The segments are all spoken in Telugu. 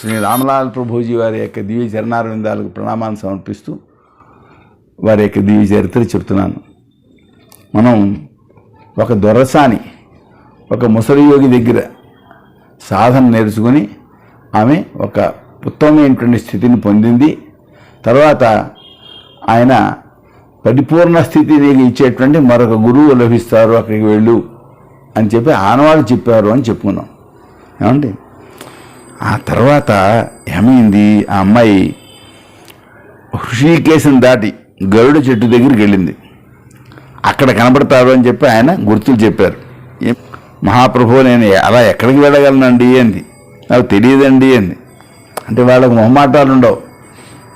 శ్రీ రామలాల్ ప్రభుజీ వారి యొక్క దివ్య చరణారవిందాలకు ప్రణామాన్ని సమర్పిస్తూ వారి యొక్క దివ్య చరిత్ర చెప్తున్నాను. మనం ఒక దొరసాని ఒక ముసలియోగి దగ్గర సాధన నేర్చుకుని ఆమె ఒక ఉత్తమమైనటువంటి స్థితిని పొందింది. తర్వాత ఆయన పరిపూర్ణ స్థితిని ఇచ్చేటువంటి మరొక గురువు లభిస్తారు అక్కడికి వెళ్ళు అని చెప్పి ఆనవాళ్ళు చెప్పారు అని చెప్పుకున్నాం. ఏమండి? ఆ తర్వాత ఏమైంది? ఆ అమ్మాయి హృషికేశం దాటి గరుడ చెట్టు దగ్గరికి వెళ్ళింది. అక్కడ కనబడతాడు అని చెప్పి ఆయన గుర్తులు చెప్పారు. మహాప్రభు నేను అలా ఎక్కడికి వెళ్ళగలనండి? అంది. నాకు తెలియదండి అంది. అంటే వాళ్ళకు మొహమాటాలు ఉండవు.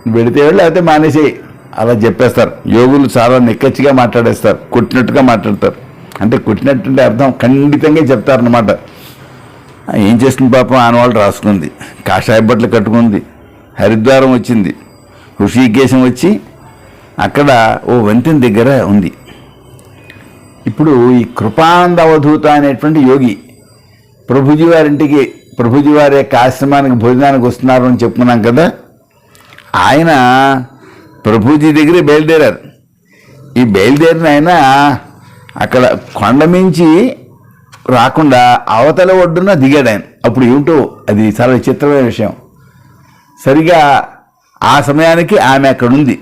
వెళితే లేకపోతే మానేసేయి. అలా చెప్పేస్తారు. యోగులు చాలా నిక్కచ్చిగా మాట్లాడేస్తారు. కొట్టినట్టుగా మాట్లాడతారు. అంటే కొట్టినట్టు అర్థం ఖండితంగా చెప్తారనమాట ఏం చేస్తుంది పాపం? ఆనవాళ్ళు రాసుకుంది. కాషాయ బట్టలు కట్టుకుంది. హరిద్వారం వచ్చింది. ఋషికేశం వచ్చి అక్కడ ఓ వంతెన దగ్గర ఉంది. ఇప్పుడు ఈ కృపానంద అవధూత అనేటువంటి యోగి ప్రభుజీ వారింటికి ప్రభుజీ వారి యొక్క ఆశ్రమానికి భోజనానికి వస్తున్నారు అని చెప్పుకున్నాం కదా? ఆయన ప్రభుజీ దగ్గరే బయలుదేరారు. ఈ బయలుదేరిన ఆయన అక్కడ కొండ మించి రాకుండా అవతల ఒడ్డున దిగాడు ఆయన. అప్పుడు ఏమిటో అది చాలా విచిత్రమైన విషయం. సరిగా ఆ సమయానికి ఆమె అక్కడ ఉంది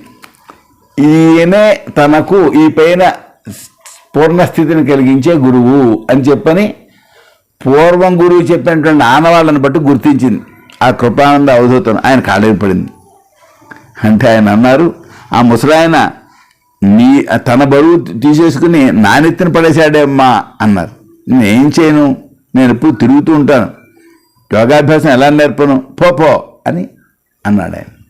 ఈయనే తనకు ఈ పైన పూర్ణస్థితిని కలిగించే గురువు అని చెప్పని పూర్వం గురువు చెప్పినటువంటి ఆనవాళ్ళని బట్టి గుర్తించింది. ఆ కృపానంద అవధూతం ఆయన కాలేరు పడింది. అంటే ఆయన అన్నారు ఆ ముసలాయన నీ తన బరువు తీసేసుకుని నానెత్తిన పడేశాడేమ్మా అన్నారు. నేనేం చేయను? నేను ఎప్పుడు తిరుగుతూ ఉంటాను. యోగాభ్యాసం ఎలా నేర్పను? పో పో అని అన్నాడు ఆయన.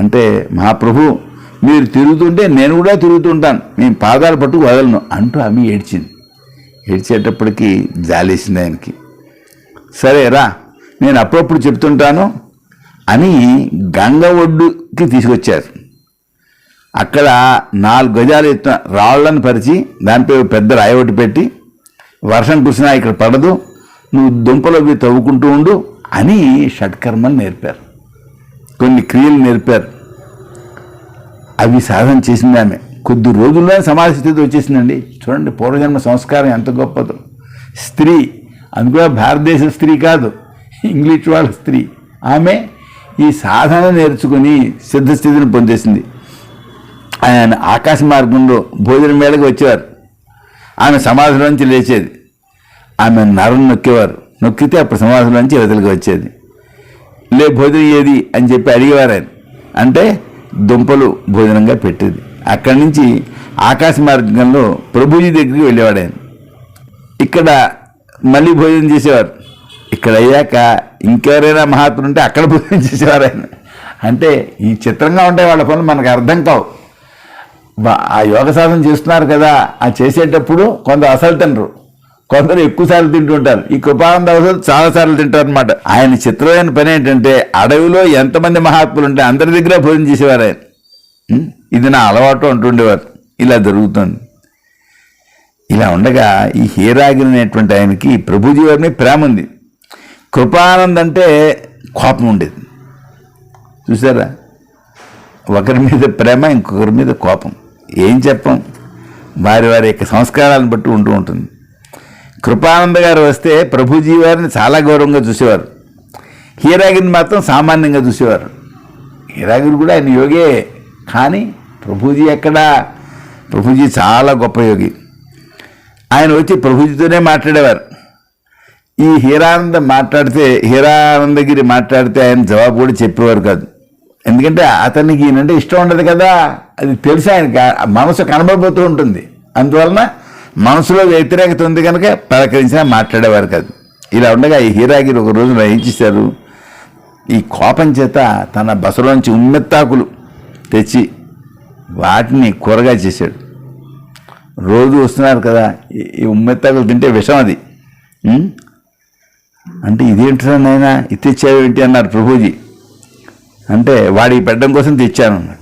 అంటే మహాప్రభు మీరు తిరుగుతుంటే నేను కూడా తిరుగుతుంటాను నేను పాదాలు పట్టుకు వదలను అంటూ ఆమె ఏడ్చింది. ఏడ్చేటప్పటికి జాలేసింది ఆయనకి. సరే రా నేను అప్పుడప్పుడు చెప్తుంటాను అని గంగ ఒడ్డుకి తీసుకొచ్చారు. అక్కడ నాలుగు గజాలు ఎత్తున రాళ్ళను పరిచి దానిపై పెద్ద రాయి ఒకటి పెట్టి వర్షం కురిసినా ఇక్కడ పడదు. నువ్వు దుంపలు అవి తవ్వుకుంటూ ఉండు అని షట్కర్మలు నేర్పారు. కొన్ని క్రియలు నేర్పారు. అవి సాధన చేసింది ఆమె. కొద్ది రోజుల్లోనే సమాజ స్థితి వచ్చేసిందండి. చూడండి పూర్వజన్మ సంస్కారం ఎంత గొప్పదో. స్త్రీ అందుకే భారతదేశ స్త్రీ కాదు ఇంగ్లీష్ వాళ్ళ స్త్రీ. ఆమె ఈ సాధన నేర్చుకుని సిద్ధస్థితిని పొందేసింది. ఆయన ఆకాశ మార్గంలో భోజనం వేళకి వచ్చేవారు. ఆమె సమాధిలోంచి లేచేది. ఆమె నరం నొక్కేవారు. నొక్కితే అప్పుడు సమాధిలోంచి వెతలికి వచ్చేది. లే భోజనం ఏది? అని చెప్పి అడిగేవారు ఆయన. అంటే దుంపలు భోజనంగా పెట్టేది. అక్కడి నుంచి ఆకాశ మార్గంలో ప్రభుజీ దగ్గరికి వెళ్ళేవాడు ఆయన. ఇక్కడ మళ్ళీ భోజనం చేసేవారు. ఇక్కడ అయ్యాక ఇంకెవరైనా మహాత్ములు ఉంటే అక్కడ భోజనం చేసేవారు ఆయన. అంటే ఈ చిత్రంగా ఉంటే వాళ్ళ పనులు మనకు అర్థం కావు. ఆ యోగ సాధన చేస్తున్నారు కదా ఆ చేసేటప్పుడు కొందరు అసలు తినరు. కొందరు ఎక్కువ సార్లు తింటుంటారు ఈ కృపానంద అవసరం చాలా సార్లు తింటారు అనమాట ఆయన చిత్రమైన పని ఏంటంటే అడవిలో ఎంతమంది మహాత్ములు ఉంటే అందరి దగ్గర భోజనం చేసేవారు ఆయన. ఇది నా అలవాటు అంటుండేవారు ఇలా జరుగుతుంది. ఇలా ఉండగా ఈ హీరాగిరి అనేటువంటి ఆయనకి ప్రభుజీ వారిని ప్రేమ ఉంది. కృపానంద్ అంటే కోపం ఉండేది. చూసారా? ఒకరి మీద ప్రేమ ఇంకొకరి మీద కోపం. ఏం చెప్పం? వారి వారి యొక్క సంస్కారాలను బట్టి ఉంటూ ఉంటుంది. కృపానంద గారు వస్తే ప్రభుజీ వారిని చాలా గౌరవంగా చూసేవారు. హీరాగిరిని మాత్రం సామాన్యంగా చూసేవారు. హీరాగిరి కూడా ఆయన యోగే కానీ ప్రభుజీ ఎక్కడా? ప్రభుజీ చాలా గొప్ప యోగి. ఆయన వచ్చి ప్రభుజీతోనే మాట్లాడేవారు. ఈ హీరానంద మాట్లాడితే హీరానందగిరి మాట్లాడితే ఆయన జవాబు కూడా చెప్పేవారు కాదు. ఎందుకంటే అతనికి ఈయనంటే ఇష్టం ఉండదు కదా. అది తెలిసి ఆయనకి? మనసు కనబడిపోతూ ఉంటుంది. అందువలన మనసులో వ్యతిరేకత ఉంది కనుక పలకరించినా మాట్లాడేవారు కాదు. ఇలా ఉండగా ఈ హీరాగిరి ఒక రోజున ఏం చేశారు? ఈ కోపం చేత తన బసలోంచి ఉమ్మెత్తాకులు తెచ్చి వాటిని కూరగా చేశాడు. రోజు వస్తున్నారు కదా ఈ- ఉమ్మెత్తాకులు తింటే విషం అది. అంటే ఇదేంటిరా నాయన? ఇది తెచ్చావేంటి? అన్నారు ప్రభుజీ. అంటే వాడికి పెట్టడం కోసం తెచ్చాను అన్నాడు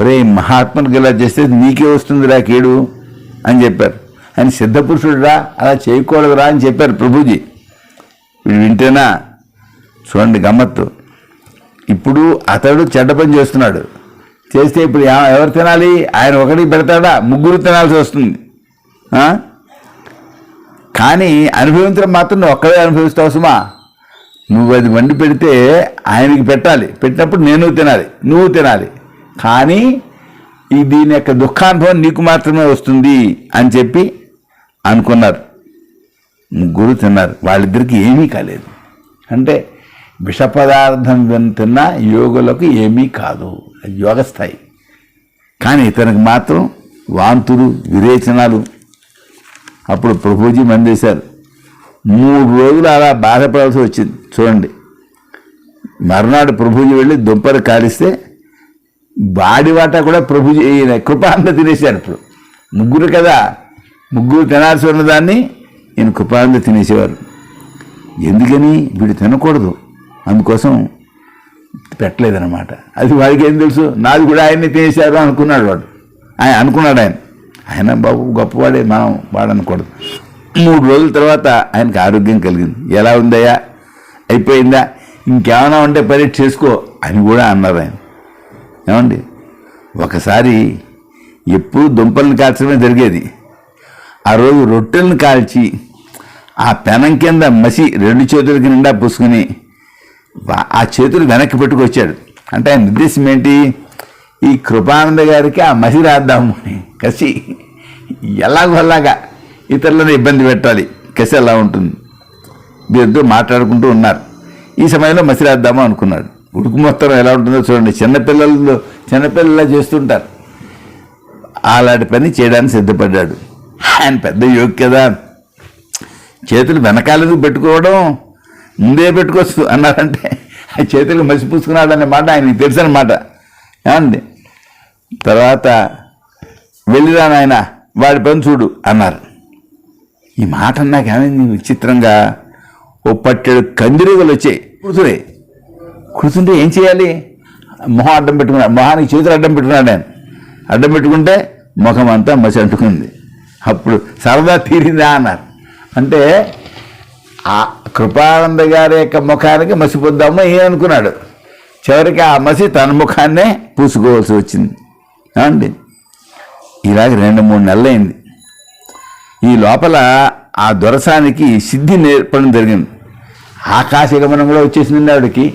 ఒరే మహాత్మునికి ఇలా చేస్తే నీకే వస్తుందిరా కీడు అని చెప్పారు. ఆయన సిద్ధపురుషుడురా అలా చేయకూడదురా అని చెప్పారు ప్రభుజీ. వీడు వింటేనా? చూడండి గమ్మత్తు. ఇప్పుడు అతడు చెడ్డ పని చేస్తున్నాడు. చేస్తే ఇప్పుడు ఎవరు తినాలి? ఆయన ఒకటి పెడతాడా? ముగ్గురు తినాల్సి వస్తుంది. కానీ అనుభవించడం మాత్రం నువ్వు ఒక్కడే అనుభవిస్తావు సుమా. నువ్వు అది వండి పెడితే ఆయనకి పెట్టాలి. పెట్టినప్పుడు నేను తినాలి. నువ్వు తినాలి. కానీ ఈ దీని యొక్క దుఃఖానుభవం నీకు మాత్రమే వస్తుంది అని చెప్పి అనుకున్నారు. ముగ్గురు తిన్నారు. వాళ్ళిద్దరికి ఏమీ కాలేదు. అంటే విష పదార్థం తిన్న యోగులకు ఏమీ కాదు. యోగ స్థాయి కానీ ఇతనికి మాత్రం వాంతులు విరేచనాలు. అప్పుడు ప్రభుజీ మందేశారు మూడు రోజులు అలా బాధపడాల్సి వచ్చింది. చూడండి. మర్నాడు ప్రభుజీ వెళ్ళి దుంపలు కాలిస్తే బాడి వాటా కూడా ప్రభు ఈయన అంతా తినేశారు ఇప్పుడు. ముగ్గురు కదా? ముగ్గురు తినాల్సి ఉన్నదాన్ని ఈయన కృపానంద తినేసేవారు. ఎందుకని? వీడు తినకూడదు. అందుకోసం పెట్టలేదన్నమాట. అది వాడికి ఏం తెలుసు? నాది కూడా ఆయన్ని తినేశారు అనుకున్నాడు వాడు. ఆయన అనుకున్నాడు ఆయన. ఆయన బాబు గొప్పవాడే మనం వాడనకూడదు. మూడు రోజుల తర్వాత ఆయనకు ఆరోగ్యం కలిగింది. ఎలా ఉందయ్యా? అయిపోయిందా? ఇంకేమైనా ఉంటే పరీక్ష చేసుకో అని కూడా అన్నారు ఆయన. ఏమండి? ఒకసారి ఎప్పుడు దుంపల్ని కాల్చడమే జరిగేది. ఆ రోజు రొట్టెలను కాల్చి ఆ పెనం కింద మసి రెండు చేతులకి నిండా పూసుకుని ఆ చేతులు వెనక్కి పెట్టుకొచ్చాడు. అంటే ఆయన ఉద్దేశం ఏంటి? ఈ కృపానంద గారికి ఆ మసి రాద్దాము అని. కసి ఎలాగోలాగా ఇతరులను ఇబ్బంది పెట్టాలి. కసి ఎలా ఉంటుంది. వీరితో మాట్లాడుకుంటూ ఉన్నారు. ఈ సమయంలో మసి రాద్దాము అనుకున్నాడు. ఉడుకు మొత్తం ఎలా ఉంటుందో చూడండి. చిన్నపిల్లలు చిన్నపిల్లలా చేస్తుంటారు. అలాంటి పని చేయడానికి సిద్ధపడ్డాడు. ఆయన పెద్ద యోగి కదా. చేతులు వెనకాలకు పెట్టుకోవడం? ముందే పెట్టుకోవచ్చు అన్నారంటే ఆ చేతులు మసి పూసుకున్నాడనే మాట ఆయనకి తెలుసు అనమాట ఏమండి? తర్వాత వెళ్ళిరా నాయన వాడి పని చూడు అన్నారు. ఈ మాట నాకేమైంది విచిత్రంగా ఓ పట్టెడు కందిరీగలు వచ్చాయి. కూతురే కూర్చుంటే ఏం చేయాలి? మొహం అడ్డం పెట్టుకున్నాను మొహానికి చేతులు అడ్డం పెట్టుకున్నాను నేను. అడ్డం పెట్టుకుంటే ముఖం అంతా మసి అంటుకుంది. అప్పుడు సరదా తీరిందా అన్నారు. అంటే ఆ కృపానంద గారి యొక్క ముఖానికి మసి పొద్దామో ఏమనుకున్నాడు చివరికి ఆ మసి తన ముఖాన్నే పూసుకోవాల్సి వచ్చింది. అండి ఇలాగ రెండు మూడు నెలలైంది. ఈ లోపల ఆ దొరసానికి సిద్ధి నేర్పడం జరిగింది. ఆకాశ గమనం కూడా వచ్చేసింది ఆవిడకి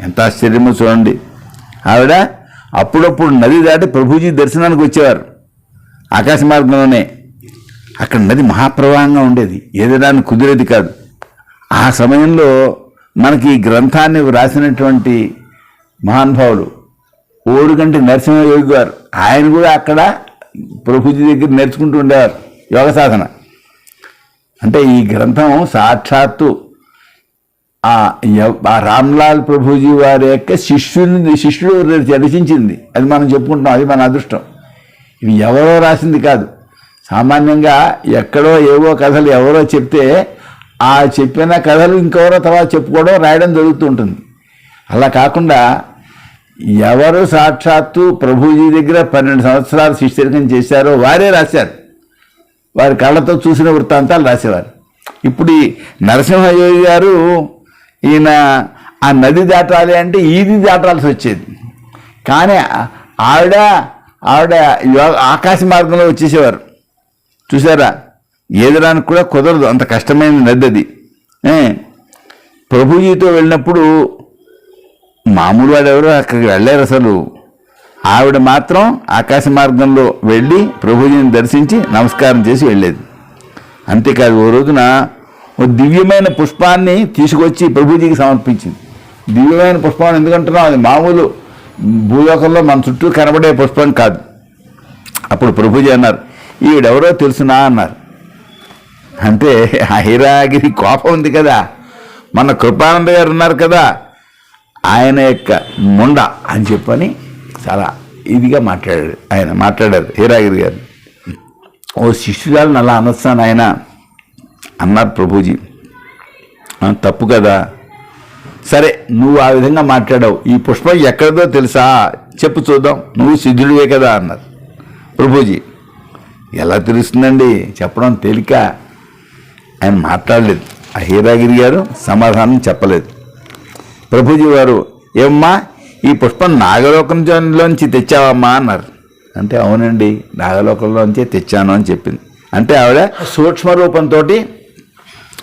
ఎంత ఆశ్చర్యమో చూడండి. ఆవిడ అప్పుడప్పుడు నది దాటి ప్రభుజీ దర్శనానికి వచ్చేవారు. ఆకాశ మార్గంలోనే. అక్కడ నది మహాప్రవాహంగా ఉండేది. ఏదైనా కుదిరేది కాదు. ఆ సమయంలో మనకి ఈ గ్రంథాన్ని వ్రాసినటువంటి మహానుభావులు ఓడుగంటి నరసింహయోగి గారు ఆయన కూడా అక్కడ ప్రభుజీ దగ్గర నేర్చుకుంటూ ఉండేవారు యోగ సాధన. అంటే ఈ గ్రంథం సాక్షాత్తు ఆ రామ్లాల్ ప్రభుజీ వారి యొక్క శిష్యుని శిష్యుడు రచించింది అది మనం చెప్పుకుంటున్నాం అది మన అదృష్టం. ఇవి ఎవరో రాసింది కాదు. సామాన్యంగా ఎక్కడో ఏవో కథలు ఎవరో చెప్తే ఆ చెప్పిన కథలు ఇంకెవరో తర్వాత చెప్పుకోవడం రాయడం జరుగుతూ ఉంటుంది. అలా కాకుండా ఎవరు సాక్షాత్తు ప్రభుజీ దగ్గర పన్నెండు సంవత్సరాలు శిష్యరికం చేశారో వారే రాశారు. వారి కళ్ళతో చూసిన వృత్తాంతాలు రాసేవారు. ఇప్పుడు ఈ నరసింహయోగి గారు ఈయన ఆ నది దాటాలి అంటే ఈది దాటాల్సి వచ్చేది. కానీ ఆవిడ ఆవిడ యో- ఆకాశ మార్గంలో వచ్చేసేవారు. చూసారా? ఏదడానికి కూడా కుదరదు. అంత కష్టమైన నది అది. ప్రభుజీతో వెళ్ళినప్పుడు మామూలు వాడు ఎవరు? అక్కడికి వెళ్ళారు అసలు. ఆవిడ మాత్రం ఆకాశ మార్గంలో వెళ్ళి ప్రభుజీని దర్శించి నమస్కారం చేసి వెళ్ళేది. అంతేకాదు ఓ రోజున దివ్యమైన పుష్పాన్ని తీసుకొచ్చి ప్రభుజీకి సమర్పించింది. దివ్యమైన పుష్పం ఎందుకంటున్నాం అది మామూలు భూలోకంలో మన చుట్టూ కనబడే పుష్పం కాదు. అప్పుడు ప్రభుజీ అన్నారు ఈవిడెవరో తెలుసునా? అన్నారు. అంటే ఆ హీరాగిరి కోపం ఉంది కదా. మన కృపానంద గారు ఉన్నారు కదా. ఆయన యొక్క ముండ అని చెప్పని చాలా ఇదిగా మాట్లాడాడు ఆయన మాట్లాడారు హీరాగిరి గారు. ఓ శిష్యురాలను అలా అనొస్తాను ఆయన. అన్నారు ప్రభుజీ. తప్పు కదా. సరే నువ్వు ఆ విధంగా మాట్లాడావు. ఈ పుష్పం ఎక్కడిదో తెలుసా? చెప్పు చూద్దాం. నువ్వు సిద్ధుడివే కదా అన్నారు ప్రభుజీ. ఎలా తెలుస్తుందండి? చెప్పడం తేలిక. ఆయన మాట్లాడలేదు. ఆ హీరాగిరి గారు సమాధానం చెప్పలేదు. ప్రభుజీ వారు ఏమ్మా ఈ పుష్పం నాగలోకంలోంచి తెచ్చావమ్మా అన్నారు. అంటే అవునండి నాగలోకంలోంచి తెచ్చాను అని చెప్పింది. అంటే ఆవిడ సూక్ష్మ రూపంతో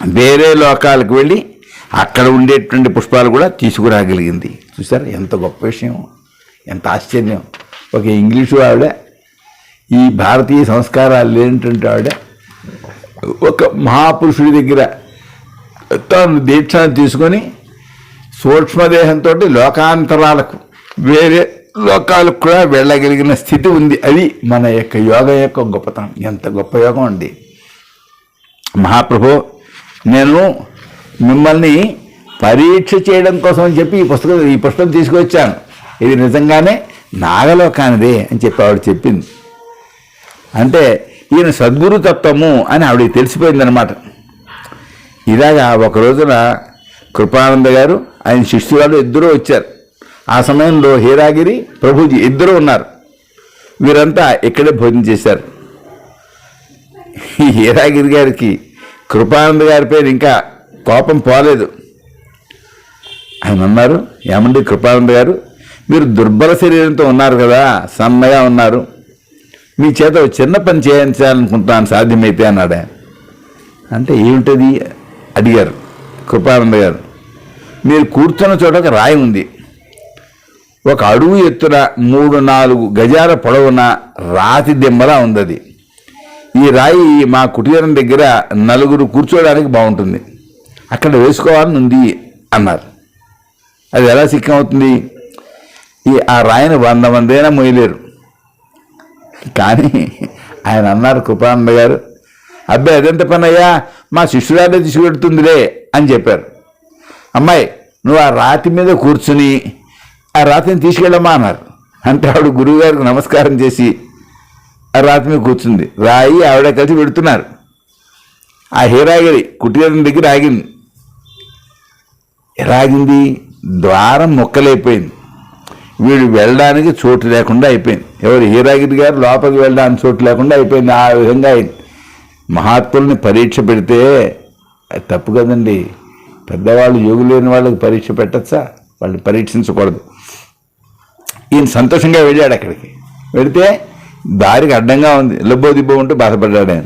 వేరే లోకాలకు వెళ్ళి అక్కడ ఉండేటువంటి పుష్పాలు కూడా తీసుకురాగలిగింది. చూసారా ఎంత గొప్ప విషయం. ఎంత ఆశ్చర్యం. ఒక ఇంగ్లీషు ఆవిడ ఈ భారతీయ సంస్కారాలు లేనటువంటి ఆవిడ ఒక మహాపురుషుడి దగ్గర తాను దీక్షను తీసుకొని సూక్ష్మదేహంతో లోకాంతరాలకు వేరే లోకాలకు కూడా వెళ్ళగలిగిన స్థితి ఉంది. అది మన యొక్క యోగం యొక్క గొప్పతనం. ఎంత గొప్ప యోగం అండి. మహాప్రభు నేను మిమ్మల్ని పరీక్ష చేయడం కోసం అని చెప్పి ఈ పుస్తకం ఈ పుస్తకం తీసుకొచ్చాను. ఇది నిజంగానే నాగలోకానిదే అని చెప్పి ఆవిడ చెప్పింది. అంటే ఈయన సద్గురు తత్వము అని ఆవిడకి తెలిసిపోయిందనమాట ఇలాగా ఒక రోజున కృపానంద గారు ఆయన శిష్యురాలు ఇద్దరూ వచ్చారు. ఆ సమయంలో హీరాగిరి ప్రభుజీ ఇద్దరు ఉన్నారు. వీరంతా ఇక్కడే భోజనం చేశారు. ఈ హీరాగిరి గారికి కృపానంద గారి పేరు ఇంకా కోపం పోలేదు. ఆయన అన్నారు ఏమండి కృపానంద గారు? మీరు దుర్బల శరీరంతో ఉన్నారు కదా సన్నగా ఉన్నారు. మీ చేత చిన్న పని చేయించాలనుకుంటున్నాను సాధ్యమైతే అన్నాడు ఆయన. అంటే ఏమిటది? అడిగారు కృపానంద గారు. మీరు కూర్చున్న చోట ఒక రాయి ఉంది. ఒక అడుగు ఎత్తున మూడు నాలుగు గజాల పొడవున రాతి దిమ్మలా ఉంది అది ఈ రాయి మా కుటీరం దగ్గర నలుగురు కూర్చోవడానికి బాగుంటుంది. అక్కడ వేసుకోవాలని ఉంది అన్నారు. అది ఎలా సిక్కమవుతుంది ఈ ఆ రాయిని వంద మందైనా మొయ్యలేరు కానీ ఆయన అన్నారు కృపానంద గారు అబ్బాయి అదెంత పని అయ్యా మా శిష్యురాలే తీసుకెడుతుందిలే అని చెప్పారు. అమ్మాయి నువ్వు ఆ రాతి మీద కూర్చుని ఆ రాతిని తీసుకెళ్ళమ్మా అన్నారు. అంటే ఆవిడ గురువుగారికి నమస్కారం చేసి రాతి మీద కూర్చుంది. రాయి ఆవిడ కలిసి పెడుతున్నారు. ఆ హీరాగిరి కుటీరం దగ్గర ఆగింది. ఎలాగింది? ద్వారం మొక్కలైపోయింది. వీడు వెళ్ళడానికి చోటు లేకుండా అయిపోయింది. ఎవరు హీరాగిరి గారు లోపలికి వెళ్ళడానికి చోటు లేకుండా అయిపోయింది. ఆ విధంగా అయింది. మహాత్ముల్ని పరీక్ష పెడితే అది తప్పు కదండి. పెద్దవాళ్ళు యోగు లేని వాళ్ళకి పరీక్ష పెట్టచ్చా? వాళ్ళు పరీక్షించకూడదు. ఈయన సంతోషంగా వెళ్ళాడు అక్కడికి. వెళితే దారికి అడ్డంగా ఉంది. లబ్బో దిబ్బో ఉంటూ బాధపడ్డాడు ఆయన.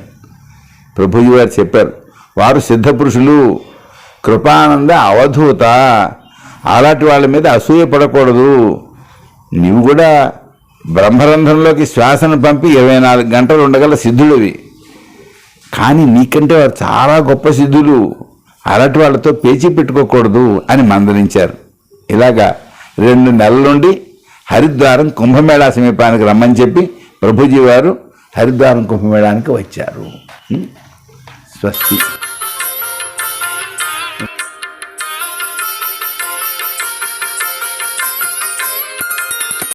ప్రభుజీ గారు చెప్పారు వారు సిద్ధపురుషులు. కృపానంద అవధూత. అలాంటి వాళ్ళ మీద అసూయ పడకూడదు. నీవు కూడా బ్రహ్మరంధ్రంలోకి శ్వాసను పంపి ఇరవై నాలుగు గంటలు ఉండగల సిద్ధుడివి. కానీ నీకంటే వారు చాలా గొప్ప సిద్ధులు. అలాంటి వాళ్ళతో పేచీ పెట్టుకోకూడదు అని మందలించారు. ఇలాగా రెండు నెలల నుండి హరిద్వారం కుంభమేళా సమీపానికి రమ్మని చెప్పి ప్రభుజీ వారు హరిద్వారం కుంభమేళానికి వచ్చారు. స్వస్తి.